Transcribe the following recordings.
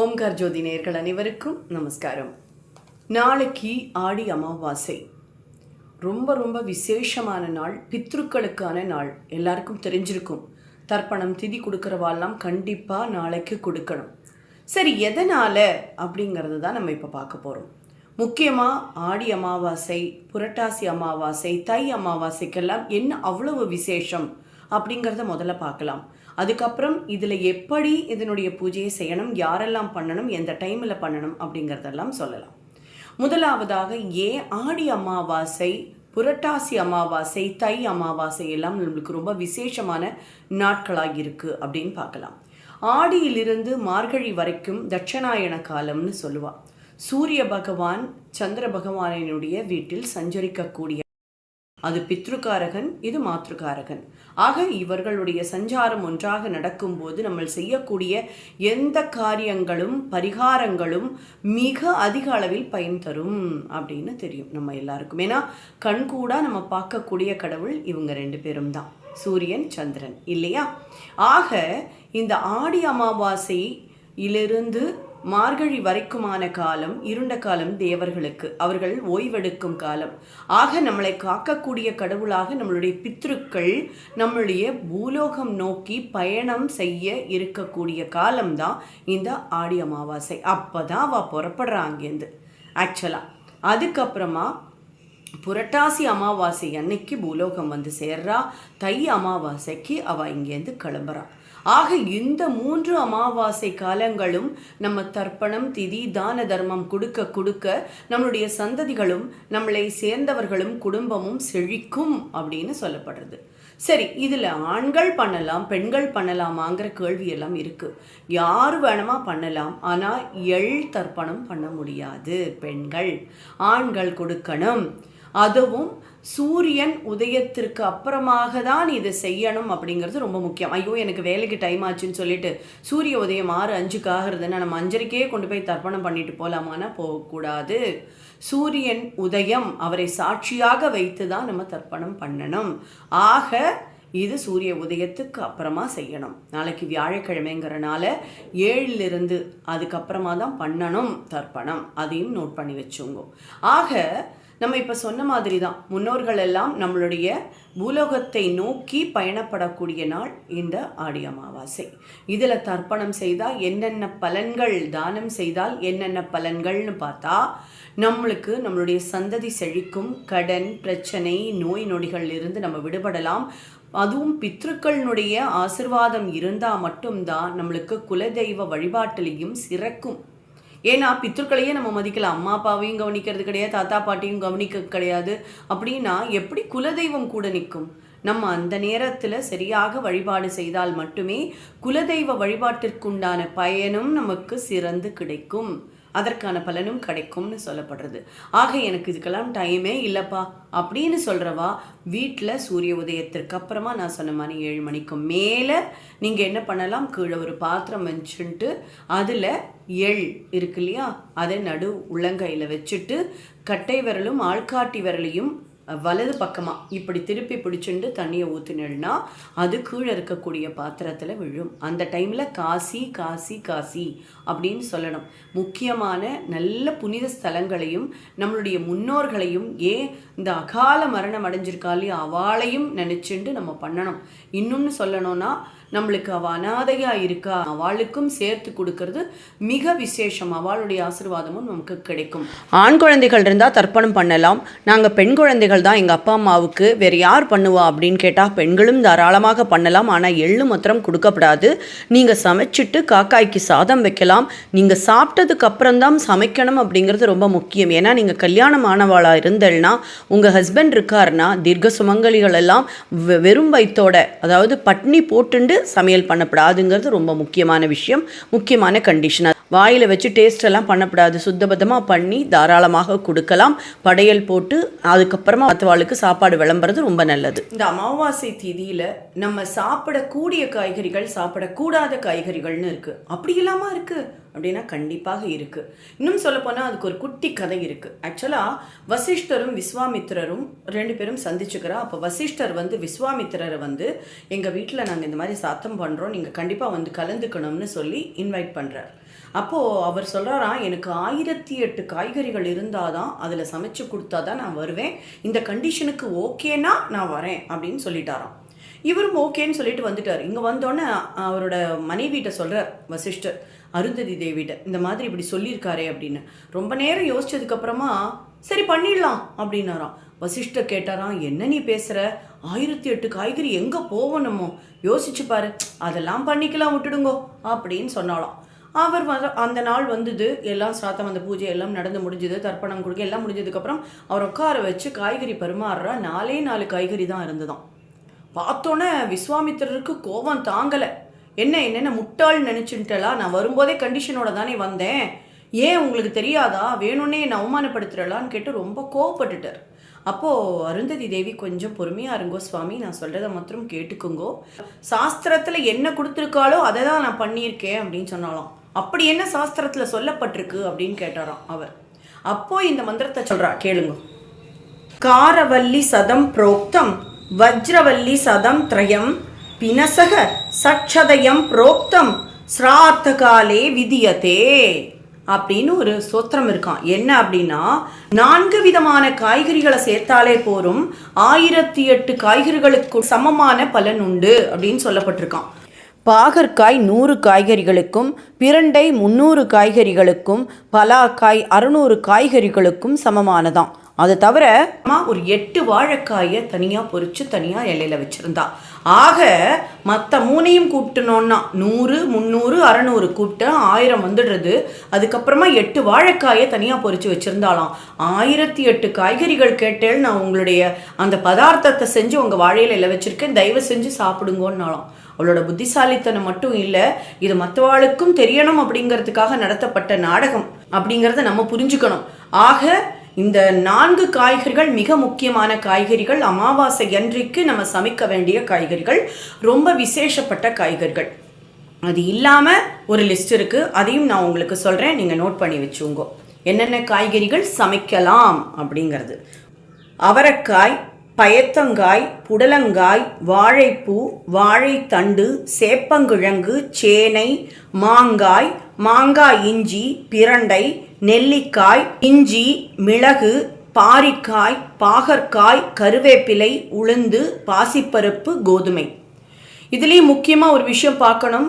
ஓம்கார் ஜோதி நேர்கள் அனைவருக்கும் நமஸ்காரம். நாளைக்கு ஆடி அமாவாசை. ரொம்ப ரொம்ப விசேஷமான நாள் பித்ருக்களுக்கான நாள். எல்லாருக்கும் தெரிஞ்சிருக்கும். தர்ப்பணம் திதி கொடுக்குறவாலாம் கண்டிப்பாக நாளைக்கு கொடுக்கணும். சரி எதனால் அப்படிங்கிறது தான் நம்ம இப்போ பார்க்க போகிறோம் முக்கியமாக ஆடி அமாவாசை புரட்டாசி அமாவாசை தை அமாவாசைக்கெல்லாம் என்ன அவ்வளவு விசேஷம் அப்படிங்கிறத முதல்ல பார்க்கலாம். அதுக்கப்புறம் இதில் எப்படி இதனுடைய பூஜையை செய்யணும் யாரெல்லாம் பண்ணணும் எந்த டைமில் பண்ணணும் அப்படிங்கிறதெல்லாம் சொல்லலாம். முதலாவதாக ஏன் ஆடி அமாவாசை புரட்டாசி அமாவாசை தை அமாவாசை எல்லாம் நம்மளுக்கு ரொம்ப விசேஷமான நாட்களாக இருக்குது அப்படின்னு பார்க்கலாம். ஆடியிலிருந்து மார்கழி வரைக்கும் தட்சணாயன காலம்னு சொல்லுவாள் சூரிய பகவான் சந்திர பகவானினுடைய வீட்டில் சஞ்சரிக்கக்கூடிய அது பித்ருக்காரகன் இது மாத்ருக்காரகன். ஆக இவர்களுடைய சஞ்சாரம் ஒன்றாக நடக்கும்போது நம்ம செய்யக்கூடிய எந்த காரியங்களும் பரிகாரங்களும் மிக அதிக அளவில் பயன் தரும் அப்படின்னு தெரியும் நம்ம எல்லாருக்கும். ஏன்னா கண்கூடா நம்ம பார்க்கக்கூடிய கடவுள் இவங்க ரெண்டு பேரும் தான். சூரியன் சந்திரன் இல்லையா? ஆக இந்த ஆடி அமாவாசையிலிருந்து மார்கழி வரைக்குமான காலம் இருண்ட காலம் தேவர்களுக்கு. அவர்கள் ஓய்வெடுக்கும் காலம். ஆக நம்மளை காக்கக்கூடிய கடவுளாக நம்மளுடைய பித்ருக்கள் நம்மளுடைய பூலோகம் நோக்கி பயணம் செய்ய இருக்கக்கூடிய காலம்தான் இந்த ஆடி அமாவாசை. அப்போ தான் அவள் புறப்படுறா அங்கேருந்து ஆக்சுவலாக அதுக்கப்புறமா புரட்டாசி அமாவாசை அன்னைக்கு பூலோகம் வந்து சேர்றா. தை அமாவாசைக்கு அவள் இங்கேருந்து கிளம்புறா. ஆக இந்த மூன்று அமாவாசை காலங்களும் நம்ம தர்ப்பணம் திதி தான தர்மம் கொடுக்க கொடுக்க நம்மளுடைய சந்ததிகளும் நம்மளை சேர்ந்தவர்களும் குடும்பமும் செழிக்கும் அப்படின்னு சொல்லப்படுறது. சரி இதில் ஆண்கள் பண்ணலாம் பெண்கள் பண்ணலாமாங்கிற கேள்வி எல்லாம் இருக்கு. யார் வேணுமா பண்ணலாம் ஆனால் எள் தர்ப்பணம் பண்ண முடியாது பெண்கள். ஆண்கள் கொடுக்கணும். அதுவும் சூரியன் உதயத்திற்கு அப்புறமாக தான் இதை செய்யணும் அப்படிங்கிறது ரொம்ப முக்கியம். ஐயோ எனக்கு வேலைக்கு டைம் ஆச்சுன்னு சொல்லிட்டு சூரிய உதயம் ஆறு அஞ்சுக்கு ஆகிறதுன்னா நம்ம அஞ்சரைக்கே கொண்டு போய் தர்ப்பணம் பண்ணிட்டு போகலாமான்னா போகக்கூடாது. சூரியன் உதயம் அவரை சாட்சியாக வைத்து தான் நம்ம தர்ப்பணம் பண்ணணும். ஆக இது சூரிய உதயத்துக்கு அப்புறமா செய்யணும். நாளைக்கு வியாழக்கிழமைங்கிறனால ஏழிலிருந்து அதுக்கப்புறமா தான் பண்ணணும் தர்ப்பணம். அதையும் நோட் பண்ணி வச்சுங்க. ஆக நம்ம இப்போ சொன்ன மாதிரி தான் முன்னோர்கள் எல்லாம் நம்மளுடைய பூலோகத்தை நோக்கி பயணப்படக்கூடிய நாள் இந்த ஆடி அமாவாசை. இதில் தர்ப்பணம் செய்தால் என்னென்ன பலன்கள் தானம் செய்தால் என்னென்ன பலன்கள்னு பார்த்தா நம்மளுக்கு நம்மளுடைய சந்ததி செழிக்கும் கடன் பிரச்சனை நோய் நொடிகள் இருந்து நம்ம விடுபடலாம். அதுவும் பித்ருக்களினுடைய ஆசிர்வாதம் இருந்தால் மட்டும்தான் நம்மளுக்கு குலதெய்வ வழிபாட்டிலையும் சிறக்கும். ஏன்னா பித்ருக்களையே நம்ம மதிக்கலாம் அம்மா அப்பாவையும் கவனிக்கிறது கிடையாது தாத்தா பாட்டியும் கவனிக்க கிடையாது. அப்படின்னா எப்படி குலதெய்வம் கூட நிற்கும்? நம்ம அந்த நேரத்தில் சரியாக வழிபாடு செய்தால் மட்டுமே குலதெய்வ வழிபாட்டிற்குண்டான பயனும் நமக்கு சிறந்து கிடைக்கும். அதற்கான பலனும் கிடைக்கும்னு சொல்லப்படுறது. ஆக எனக்கு இதுக்கெல்லாம் டைமே இல்லைப்பா. அப்படின்னு சொல்கிறவா வீட்டில் சூரிய உதயத்திற்கு அப்புறமா நான் சொன்ன மாதிரி ஏழு மணிக்கு மேலே நீங்கள் என்ன பண்ணலாம்? கீழே ஒரு பாத்திரம் வச்சுட்டு அதில் எள் இருக்கு இல்லையா? அதை நடு உள்ளங்கையில் வச்சுட்டு கட்டை விரலும் ஆள்காட்டி விரலையும் வலது பக்கமாக இப்படி திருப்பி பிடிச்சிட்டு தண்ணியை ஊற்றினா அது கீழே இருக்கக்கூடிய பாத்திரத்தில் விழும். அந்த டைமில் காசி காசி காசி அப்படின்னு சொல்லணும். முக்கியமான நல்ல புனித ஸ்தலங்களையும் நம்மளுடைய முன்னோர்களையும் ஏன் இந்த அகால மரணம் அடைஞ்சிருக்காலே அவளையும் நினச்சிண்டு நம்ம பண்ணணும். இன்னொன்று சொல்லணும்னா நம்மளுக்கு அவள் அனாதையாக இருக்கா? அவளுக்கும் சேர்த்து கொடுக்கறது மிக விசேஷம். அவளுடைய ஆசிர்வாதமும் நமக்கு கிடைக்கும். ஆண் குழந்தைகள் இருந்தால் தர்ப்பணம் பண்ணலாம். நாங்கள் பெண் குழந்தைகள் தான். எங்கள் அப்பா அம்மாவுக்கு வேறு யார் பண்ணுவா அப்படின்னு கேட்டால் பெண்களும் தாராளமாக பண்ணலாம். ஆனால் எள்ளு மாத்திரம் கொடுக்கப்படாது. நீங்கள் சமைச்சிட்டு காக்காய்க்கு சாதம் வைக்கலாம். நீங்கள் சாப்பிட்டதுக்கு அப்புறம் தான் சமைக்கணும் அப்படிங்கிறது ரொம்ப முக்கியம். ஏன்னா நீங்கள் கல்யாணம் ஆனவாளாக இருந்தல்னா உங்கள் ஹஸ்பண்ட் இருக்காருன்னா தீர்க்க சுமங்கலிகள் எல்லாம் வெ- வெறும் வயிற்றோட அதாவது பட்னி போட்டுண்டு சமையல் பண்ணப்படாதுங்கிறது ரொம்ப முக்கியமான விஷயம் முக்கியமான கண்டிஷன் வாயில் வச்சு டேஸ்ட் எல்லாம் பண்ணப்படாது. சுத்தபத்தமாக பண்ணி தாராளமாக கொடுக்கலாம். படையல் போட்டு அதுக்கப்புறமா மற்றவாளுக்கு சாப்பாடு விளம்புறது ரொம்ப நல்லது. இந்த அமாவாசை திதியில் நம்ம சாப்பிடக்கூடிய காய்கறிகள் சாப்பிடக்கூடாத காய்கறிகள்னு இருக்குது அப்படி இல்லாமல் இருக்குது அப்படின்னா கண்டிப்பாக இருக்குது இன்னும் சொல்லப்போனால் அதுக்கு ஒரு குட்டி கதை இருக்குது ஆக்சுவலாக வசிஷ்டரும் விஸ்வாமித்திரரும் ரெண்டு பேரும் சந்திச்சுக்கிறா. அப்போ வசிஷ்டர் வந்து விஸ்வாமித்திரரை வந்து எங்கள் வீட்டில் நாங்கள் இந்த மாதிரி சாத்தம் பண்ணுறோம் நீங்கள் கண்டிப்பாக வந்து கலந்துக்கணும்னு சொல்லி இன்வைட் பண்ணுறார் அப்போது அவர் சொல்கிறாராம் எனக்கு ஆயிரத்தி எட்டு காய்கறிகள் இருந்தால் தான் அதில் சமைச்சு கொடுத்தா தான் நான் வருவேன். இந்த கண்டிஷனுக்கு ஓகேனா நான் வரேன். அப்படின்னு சொல்லிட்டாராம். இவரும் ஓகேன்னு சொல்லிட்டு வந்துட்டார். இங்கே வந்தோடனே அவரோட மனைவிட்ட சொல்கிறார் வசிஷ்டர் அருந்ததி தேவிட்ட இந்த மாதிரி இப்படி சொல்லியிருக்காரே அப்படின்னு. ரொம்ப நேரம் யோசிச்சதுக்கப்புறமா சரி பண்ணிடலாம் அப்படின்னாராம். வசிஷ்டர் கேட்டாராம் என்ன நீ பேசுகிற ஆயிரத்தி எட்டு காய்கறி எங்கே போகணுமோ யோசிச்சு பாரு அதெல்லாம் பண்ணிக்கலாம் விட்டுடுங்கோ அப்படின்னு சொன்னாலாம் அவர் வர அந்த நாள் வந்தது எல்லாம் சாத்தம் அந்த பூஜை எல்லாம் நடந்து முடிஞ்சது தர்ப்பணம் கொடுக்க எல்லாம் முடிஞ்சதுக்கப்புறம் அவர் உட்கார வச்சு காய்கறி பரிமாறுறா நாலே நாலு காய்கறி தான் இருந்ததாம். பார்த்தோன்னே விஸ்வாமித்திரருக்கு கோபம் தாங்கலை. என்ன என்னென்ன முட்டாள் நினச்சின்ட்டலா நான் வரும்போதே கண்டிஷனோட தானே வந்தேன். ஏன் உங்களுக்கு தெரியாதா? வேணும்னே என்னை அவமானப்படுத்துறலான்னு கேட்டு ரொம்ப கோவப்பட்டுட்டார். அப்போது அருந்ததி தேவி கொஞ்சம் பொறுமையாக இருங்கோ சுவாமி நான் சொல்கிறத மாத்திரம் கேட்டுக்குங்கோ. சாஸ்திரத்தில் என்ன கொடுத்துருக்காளோ அதை தான் நான் பண்ணியிருக்கேன் அப்படின்னு சொன்னாலாம் அப்படி என்ன சாஸ்திரத்தில் சொல்லப்பட்டிருக்கு அப்படின்னு கேட்டாராம் அவர். அப்போது இந்த மந்திரத்தை சொல்கிறா கேளுங்க. காரவல்லி சதம் புரோக்தம் வஜ்ரவல்லி சதம் திரயம் பினசக சட்சதயம் புரோக்தம் ஸ்ரார்த்த காலே விதியதே அப்படின்னு ஒரு சோத்திரம் இருக்கான் என்ன அப்படின்னா நான்கு விதமான காய்கறிகளை சேர்த்தாலே போரும் ஆயிரத்தி எட்டு காய்கறிகளுக்கு சமமான பலன் உண்டு அப்படின்னு சொல்லப்பட்டிருக்கான் பாகற்காய் நூறு காய்கறிகளுக்கும் பிரண்டை முந்நூறு காய்கறிகளுக்கும் பலாக்காய் அறுநூறு காய்கறிகளுக்கும் சமமானதாம். அது தவிர அம்மா ஒரு எட்டு வாழைக்காயை தனியாக பொறிச்சு தனியாக இலையில வச்சுருந்தா. ஆக மற்ற மூணையும் கூப்பிட்டனோன்னா நூறு முந்நூறு அறநூறு கூப்பிட்டா ஆயிரம் வந்துடுறது. அதுக்கப்புறமா எட்டு வாழைக்காயை தனியாக பொறிச்சு வச்சுருந்தாலாம் ஆயிரத்தி எட்டு காய்கறிகள் கேட்டேல் நான் உங்களுடைய அந்த பதார்த்தத்தை செஞ்சு உங்கள் வாழையில் இலை வச்சுருக்கேன் தயவு செஞ்சு சாப்பிடுங்கன்னாலாம் அவளோட புத்திசாலித்தனம் மட்டும் இல்லை இது மற்றவாளுக்கும் தெரியணும் அப்படிங்கிறதுக்காக நடத்தப்பட்ட நாடகம் அப்படிங்கிறத நம்ம புரிஞ்சுக்கணும். ஆக இந்த நான்கு காய்கறிகள் மிக முக்கியமான காய்கறிகள். அமாவாசை அன்றைக்கு நம்ம சமைக்க வேண்டிய காய்கறிகள். ரொம்ப விசேஷப்பட்ட காய்கறிகள். அது இல்லாமல் ஒரு லிஸ்ட் இருக்குது அதையும் நான் உங்களுக்கு சொல்கிறேன் நீங்கள் நோட் பண்ணி வச்சுங்கோ என்னென்ன காய்கறிகள் சமைக்கலாம் அப்படிங்கிறது. அவரைக்காய் பயத்தங்காய் புடலங்காய் வாழைப்பூ வாழைத்தண்டு சேப்பங்கிழங்கு சேனை மாங்காய் மாங்காய் இஞ்சி பிரண்டை நெல்லிக்காய் இஞ்சி மிளகு பாரிக்காய் பாகற்காய் கருவேப்பிலை உளுந்து பாசிப்பருப்பு கோதுமை. இதுலேயும் முக்கியமாக ஒரு விஷயம் பார்க்கணும்.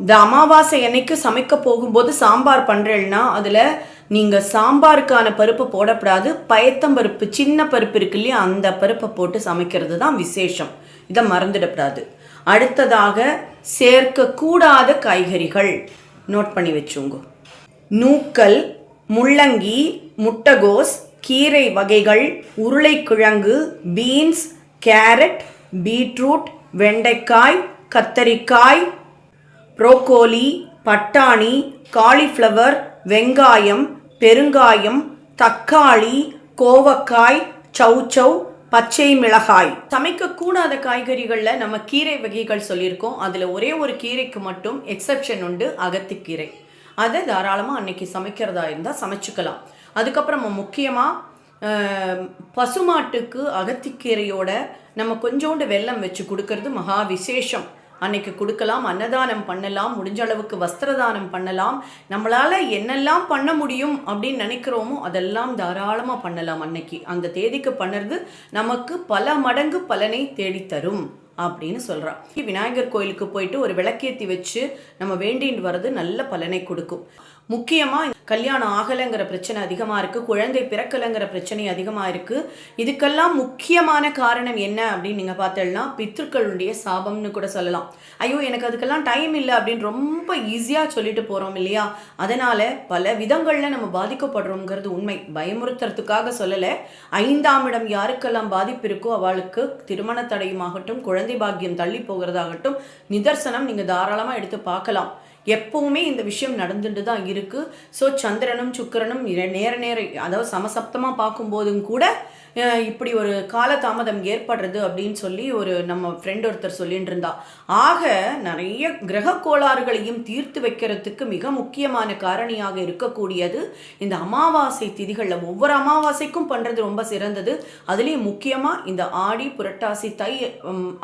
இந்த அமாவாசை அன்னைக்கு சமைக்க போகும்போது சாம்பார் பண்ணுறேன்னா அதில் நீங்கள் சாம்பாருக்கான பருப்பு போடக்கூடாது பயத்தம்பருப்பு சின்ன பருப்பு இருக்கு இல்லையா அந்த பருப்பை போட்டு சமைக்கிறது தான் விசேஷம். இதை மறந்துடக்கூடாது அடுத்ததாக சேர்க்கக்கூடாத காய்கறிகள். நோட் பண்ணி வச்சுங்க. நூக்கல் முள்ளங்கி முட்டகோஸ் கீரை வகைகள் உருளைக்கிழங்கு பீன்ஸ் கேரட் பீட்ரூட் வெண்டைக்காய் கத்தரிக்காய் ப்ரோக்கோலி பட்டாணி காலிஃப்ளவர் வெங்காயம் பெருங்காயம் தக்காளி கோவக்காய் சௌச்சௌ பச்சை மிளகாய். சமைக்கக்கூடாத காய்கறிகளில் நம்ம கீரை வகைகள் சொல்லியிருக்கோம். அதில் ஒரே ஒரு கீரைக்கு மட்டும் எக்ஸப்ஷன் உண்டு அகத்திக்கீரை. அதை தாராளமாக அன்னைக்கு சமைக்கிறதா இருந்தால் சமைச்சுக்கலாம். அதுக்கப்புறம் முக்கியமாக பசுமாட்டுக்கு அகத்திக்கீரையோட நம்ம கொஞ்சோண்டு வெல்லம் வச்சு கொடுக்கறது மகா விசேஷம். அன்னைக்கு கொடுக்கலாம் அன்னதானம் பண்ணலாம் முடிஞ்ச அளவுக்கு வஸ்திரதானம் பண்ணலாம். நம்மளால் என்னெல்லாம் பண்ண முடியும் அப்படின்னு நினைக்கிறோமோ அதெல்லாம் தாராளமாக பண்ணலாம் அன்னைக்கு. அந்த தேதிக்கு பண்ணுறது நமக்கு பல மடங்கு பலனை தேடித்தரும் அப்படின்னு சொல்கிறான் விநாயகர் கோயிலுக்கு போயிட்டு ஒரு விளக்கேற்றி வச்சு நம்ம வேண்டின்னு வர்றது நல்ல பலனை கொடுக்கும். முக்கியமாக கல்யாணம் ஆகலைங்கிற பிரச்சனை அதிகமாக இருக்குது குழந்தை பிறக்கலைங்கிற பிரச்சனை அதிகமாக இருக்குது இதுக்கெல்லாம் முக்கியமான காரணம் என்ன அப்படின்னு நீங்கள் பார்த்தோம்னா பித்திருக்களுடைய சாபம்னு கூட சொல்லலாம். ஐயோ எனக்கு அதுக்கெல்லாம் டைம் இல்லை அப்படின்னு ரொம்ப ஈஸியாக சொல்லிட்டு போகிறோம் இல்லையா? அதனால் பல விதங்களில் நம்ம பாதிக்கப்படுறோங்கிறது உண்மை. பயமுறுத்துறதுக்காக சொல்லலை. ஐந்தாம் இடம் யாருக்கெல்லாம் பாதிப்பு இருக்கோ அவளுக்கு திருமண தடையுமாகட்டும் குழந்தை பாக்கியம் தள்ளி போகிறதாகட்டும் நிதர்சனம் நீங்கள் தாராளமாக எடுத்து பார்க்கலாம். எப்பவுமே இந்த விஷயம் நடந்துட்டு தான் இருக்குது ஸோ சந்திரனும் சுக்கிரனும் நேர நேர அதாவது சமசப்தமாக பார்க்கும்போதும் கூட இப்படி ஒரு காலதாமதம் ஏற்படுறது அப்படின்னு சொல்லி ஒரு நம்ம ஃப்ரெண்ட் ஒருத்தர் சொல்லிட்டு இருந்தா ஆக நிறைய கிரக கோளாறுகளையும் தீர்த்து வைக்கிறதுக்கு மிக முக்கியமான காரணியாக இருக்கக்கூடியது இந்த அமாவாசை திதிகளில். ஒவ்வொரு அமாவாசைக்கும் பண்ணுறது ரொம்ப சிறந்தது. அதுலேயும் முக்கியமாக இந்த ஆடி புரட்டாசி தை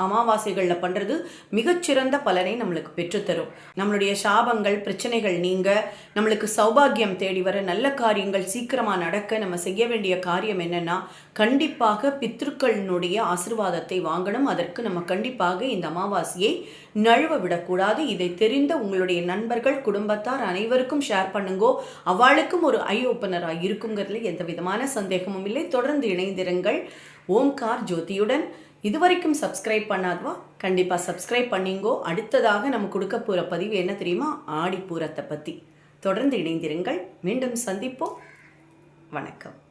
அமாவாசைகளில் பண்ணுறது மிகச்சிறந்த பலனை நம்மளுக்கு பெற்றுத்தரும். நம்மளுடைய சாபங்கள் பிரச்சனைகள் நீங்க நம்மளுக்கு சௌபாகியம் தேடி வர நல்ல காரியங்கள் சீக்கிரமாக நடக்க நம்ம செய்ய வேண்டிய காரியம் என்னன்னா கண்டிப்பாக பித்ருக்களினுடைய ஆசிர்வாதத்தை வாங்கணும். அதற்கு நம்ம கண்டிப்பாக இந்த அமாவாசையை நழுவ விடக்கூடாது. இதை தெரிந்த உங்களுடைய நண்பர்கள் குடும்பத்தார் அனைவருக்கும் ஷேர் பண்ணுங்கோ. அவளுக்கும் ஒரு ஐ ஓப்பனராக இருக்குங்கிறதுல எந்த விதமான சந்தேகமும் இல்லை. தொடர்ந்து இணைந்திருங்கள். ஓம்கார் ஜோதியுடன். இதுவரைக்கும் சப்ஸ்கிரைப் பண்ணாதவா? கண்டிப்பாக சப்ஸ்கிரைப் பண்ணிங்கோ. அடுத்ததாக நம்ம கொடுக்க போகிற பதிவு என்ன தெரியுமா? ஆடிப்பூரத்தை பற்றி தொடர்ந்து இணைந்திருங்கள். மீண்டும் சந்திப்போம். வணக்கம்.